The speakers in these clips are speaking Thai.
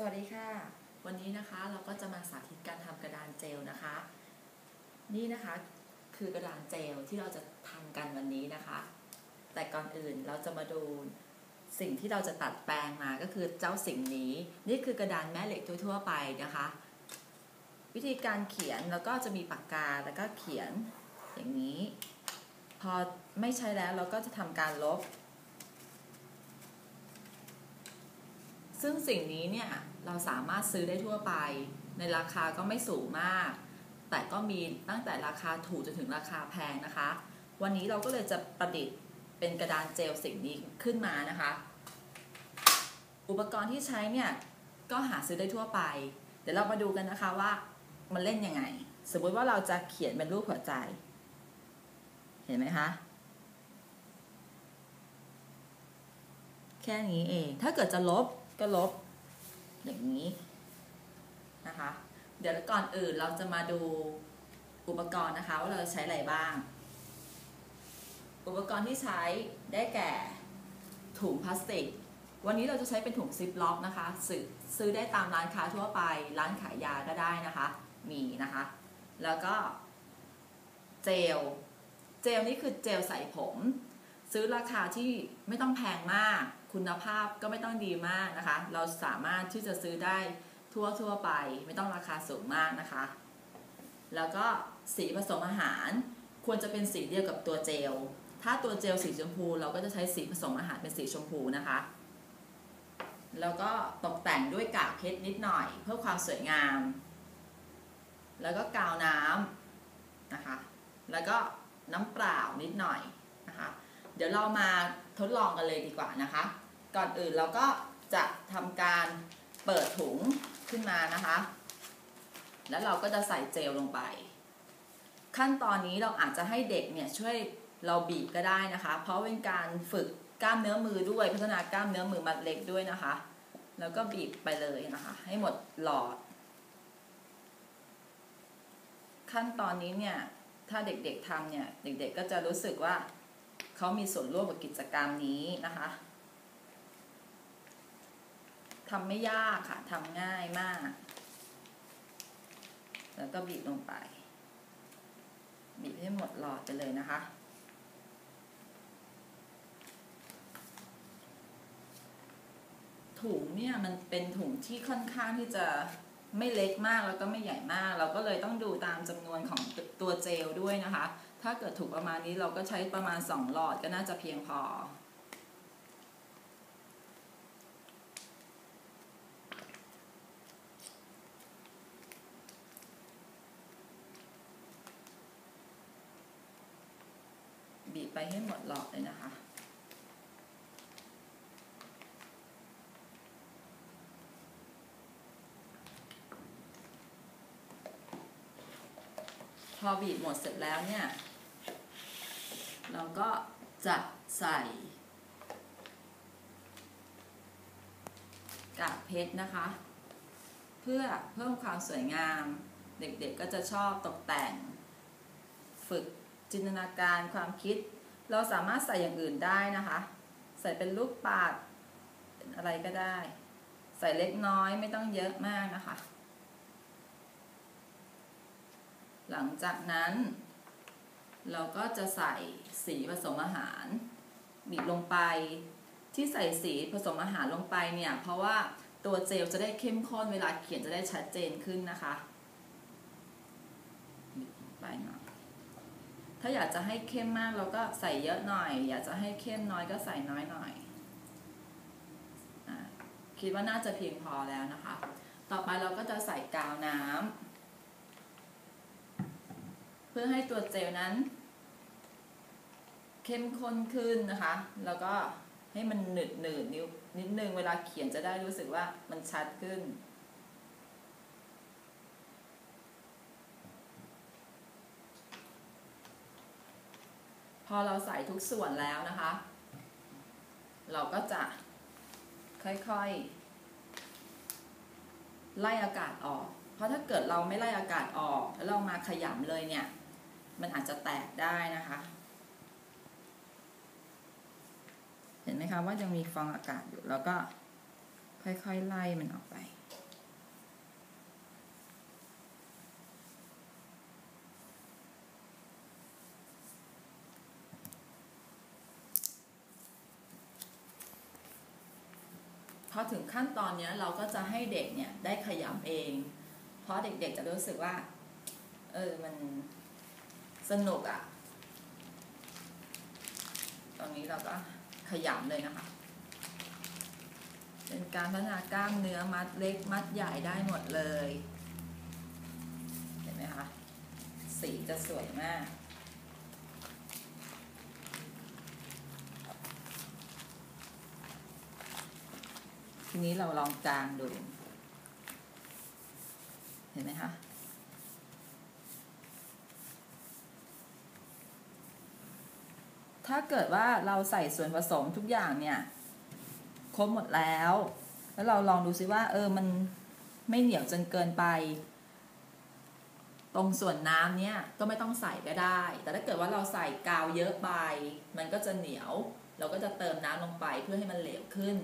สวัสดีค่ะ วันนี้นะคะเราก็จะมาสาธิตการทำกระดานเจลนะคะ นี่นะคะคือกระดานเจลที่เราจะทำกันวันนี้นะคะ แต่ก่อนอื่นเราจะมาดูสิ่งที่เราจะตัดแปลงมาก็คือเจ้าสิ่งนี้ นี่คือกระดานแม่เหล็กทั่วๆไปนะคะ วิธีการเขียนแล้วก็จะมีปากกาแล้วก็เขียนอย่างนี้ พอไม่ใช้แล้วเราก็จะทำการลบซึ่งสิ่งนี้เนี่ย เราสามารถซื้อได้ทั่วไป ในราคาก็ไม่สูงมาก แต่ก็มีตั้งแต่ราคาถูกจนถึงราคาแพงนะคะ วันนี้เราก็เลยจะประดิษฐ์เป็นกระดานเจลสิ่งนี้ขึ้นมานะคะ อุปกรณ์ที่ใช้เนี่ยก็หาซื้อได้ทั่วไป เดี๋ยวเรามาดูกันนะคะว่ามันเล่นยังไง สมมติว่าเราจะเขียนเป็นรูปหัวใจ เห็นไหมคะแค่นี้เอง ถ้าเกิดจะลบก็ลบ อย่างนี้นะคะ เดี๋ยวก่อนอื่นเราจะมาดูอุปกรณ์นะคะว่าเราใช้อะไรบ้าง อุปกรณ์ที่ใช้ได้แก่ถุงพลาสติก วันนี้เราจะใช้เป็นถุงซิปล็อกนะคะซื้อซื้อได้ตามร้านค้าทั่วไป ร้านขายยาก็ได้นะคะ มีนะคะ แล้วก็เจล เจลนี่คือเจลใส่ผม ซื้อราคาที่ไม่ต้องแพงมาก คุณภาพก็ไม่ต้องดีมากนะคะ เราสามารถที่จะซื้อได้ทั่วทั่วไป ไม่ต้องราคาสูงมากนะคะ แล้วก็สีผสมอาหารควรจะเป็นสีเดียวกับตัวเจล ถ้าตัวเจลสีชมพู เราก็จะใช้สีผสมอาหารเป็นสีชมพูนะคะ แล้วก็ตกแต่งด้วยกากเพชรนิดหน่อย เพื่อความสวยงาม แล้วก็กาวน้ำนะคะ แล้วก็น้ำเปล่านิดหน่อยนะคะ เดี๋ยวเรามาทดลองกันเลยดีกว่านะคะ ก่อนอื่นเราก็จะทำการเปิดถุงขึ้นมานะคะ แล้วเราก็จะใส่เจลลงไป ขั้นตอนนี้เราอาจจะให้เด็กเนี่ยช่วยเราบีบก็ได้นะคะ เพราะเป็นการฝึกกล้ามเนื้อมือด้วย พัฒนากล้ามเนื้อมือมัดเล็กด้วยนะคะ แล้วก็บีบไปเลยนะคะ ให้หมดหลอด ขั้นตอนนี้เนี่ยถ้าเด็กๆทำเนี่ยเด็กๆก็จะรู้สึกว่า เขามีส่วนร่วมกับกิจกรรมนี้นะคะทำไม่ยากค่ะทำง่ายมาก แล้วก็บีบลงไป บีบให้หมดหลอดไปเลยนะคะ ถุงเนี่ยมันเป็นถุงที่ค่อนข้างที่จะไม่เล็กมากแล้วก็ไม่ใหญ่มาก เราก็เลยต้องดูตามจำนวนของตัวเจลด้วยนะคะ ถ้าเกิดถูกประมาณนี้เราก็ใช้ประมาณ 2 หลอดก็น่าจะเพียงพอ บีบไปให้หมดหลอดเลยนะคะ พอบีบหมดเสร็จแล้วเนี่ย เราก็จะใส่กากเพชรนะคะ เพื่อเพิ่มความสวยงาม เด็กๆก็จะชอบตกแต่ง ฝึกจินตนาการความคิด เราสามารถใส่อย่างอื่นได้นะคะ ใส่เป็นลูกปัดอะไรก็ได้ ใส่เล็กน้อยไม่ต้องเยอะมากนะคะ หลังจากนั้น เราก็จะใส่สีผสมอาหารบีบลงไปที่ใส่สีผสมอาหารลงไปเนี่ย เพราะว่าตัวเจลจะได้เข้มข้นเวลาเขียนจะได้ชัดเจนขึ้นนะคะบีบลงไปหน่อยถ้าอยากจะให้เข้มมากเราก็ใส่เยอะหน่อย อยากจะให้เข้มน้อยก็ใส่น้อยหน่อยอคิดว่าน่าจะเพียงพอแล้วนะคะ ต่อไปเราก็จะใส่กาวน้ำ พื่อให้ตัวเจลนั้น เข้มข้นขึ้นนะคะ แล้วก็ให้มันหนืดหนืดนิ้วนิดนึงเวลาเขียนจะได้รู้สึกว่ามันชัดขึ้น พอเราใส่ทุกส่วนแล้วนะคะ เราก็จะค่อยๆ ไล่อากาศออก เพราะถ้าเกิดเราไม่ไล่อากาศออก แล้วเรามาขยำเลยเนี่ย มันอาจจะแตกได้นะคะ เห็นไหมคะว่ายังมีฟองอากาศอยู่แล้วก็ค่อยๆไล่มันออกไปพอถึงขั้นตอนนี้เราก็จะให้เด็กเนี่ยได้ขยำเอง เพราะเด็กๆจะรู้สึกว่า เออ มัน สนุกอะ่ะ ตรงนี้เราก็ขยำเลยนะคะ เป็นการพัฒนากล้ามเนื้อมัดเล็กมัดใหญ่ได้หมดเลย เห็นไหมคะ สีจะสวยมากทีนี้เราลองกางดู เห็นไหมคะ ถ้าเกิดว่าเราใส่ส่วนผสมทุกอย่างเนี่ยครบหมดแล้ว แล้วเราลองดูซิว่า เออมันไม่เหนียวจนเกินไป ตรงส่วนน้ำเนี่ยก็ไม่ต้องใส่ก็ได้ แต่ถ้าเกิดว่าเราใส่กาวเยอะไป มันก็จะเหนียว เราก็จะเติมน้ำลงไปเพื่อให้มันเหลวขึ้น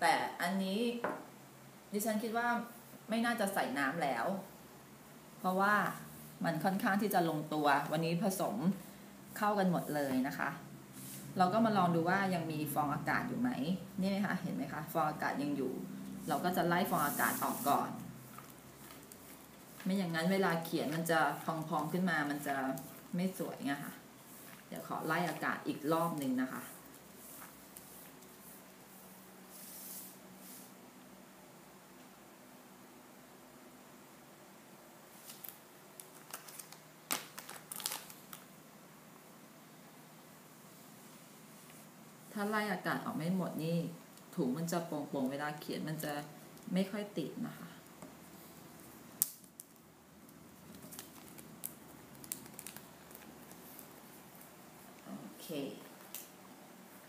แต่อันนี้ดิฉันคิดว่าไม่น่าจะใส่น้ำแล้ว เพราะว่ามันค่อนข้างที่จะลงตัว วันนี้ผสมเข้ากันหมดเลยนะคะ เราก็มาลองดูว่ายังมีฟองอากาศอยู่ไหมนี่ไหมคะเห็นไหมคะฟองอากาศยังอยู่ เราก็จะไล่ฟองอากาศออกก่อน ไม่อย่างนั้นเวลาเขียนมันจะพองๆขึ้นมามันจะไม่สวยไงค่ะเดี๋ยวขอไล่อากาศอีกรอบหนึ่งนะคะ ถ้าไล่อากาศออกไม่หมดนี่ถุงมันจะโป่งๆเวลาเขียนมันจะไม่ค่อยติดนะคะ โอเค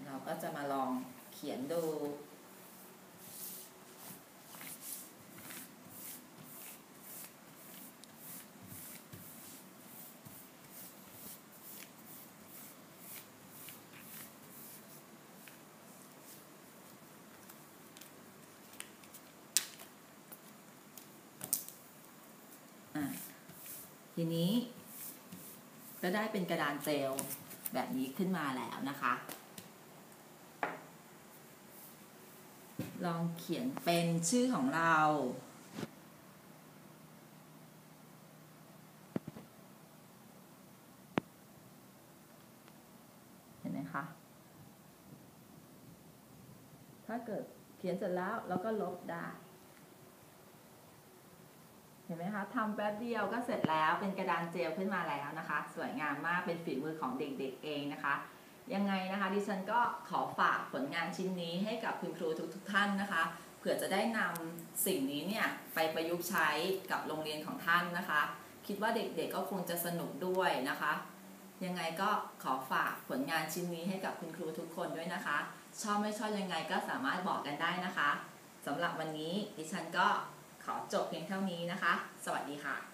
เราก็จะมาลองเขียนดู ทีนี้ ก็ได้เป็นกระดานเจลแบบนี้ขึ้นมาแล้วนะคะ ลองเขียนเป็นชื่อของเรา เห็นไหมคะ ถ้าเกิดเขียนเสร็จแล้วเราก็ลบได้ ห็นไหมคะทำแป๊บเดียวก็เสร็จแล้วเป็นกระดานเจลขึ้นมาแล้วนะคะ สวยงามมากเป็นฝีมือของเด็กๆเองนะคะ ยังไงนะคะ ดิฉันก็ขอฝากผลงานชิ้นนี้ให้กับคุณครูทุกๆท่านนะคะเผื่อจะได้นำสิ่งนี้เนี่ยไปประยุกต์ใช้กับโรงเรียนของท่านนะคะ คิดว่าเด็กๆก็คงจะสนุกด้วยนะคะ ยังไงก็ขอฝากผลงานชิ้นนี้ให้กับคุณครูทุกคนด้วยนะคะ ชอบไม่ชอบยังไงก็สามารถบอกกันได้นะคะสำหรับวันนี้ดิฉันก็ ขอจบเพียงเท่านี้นะคะ สวัสดีค่ะ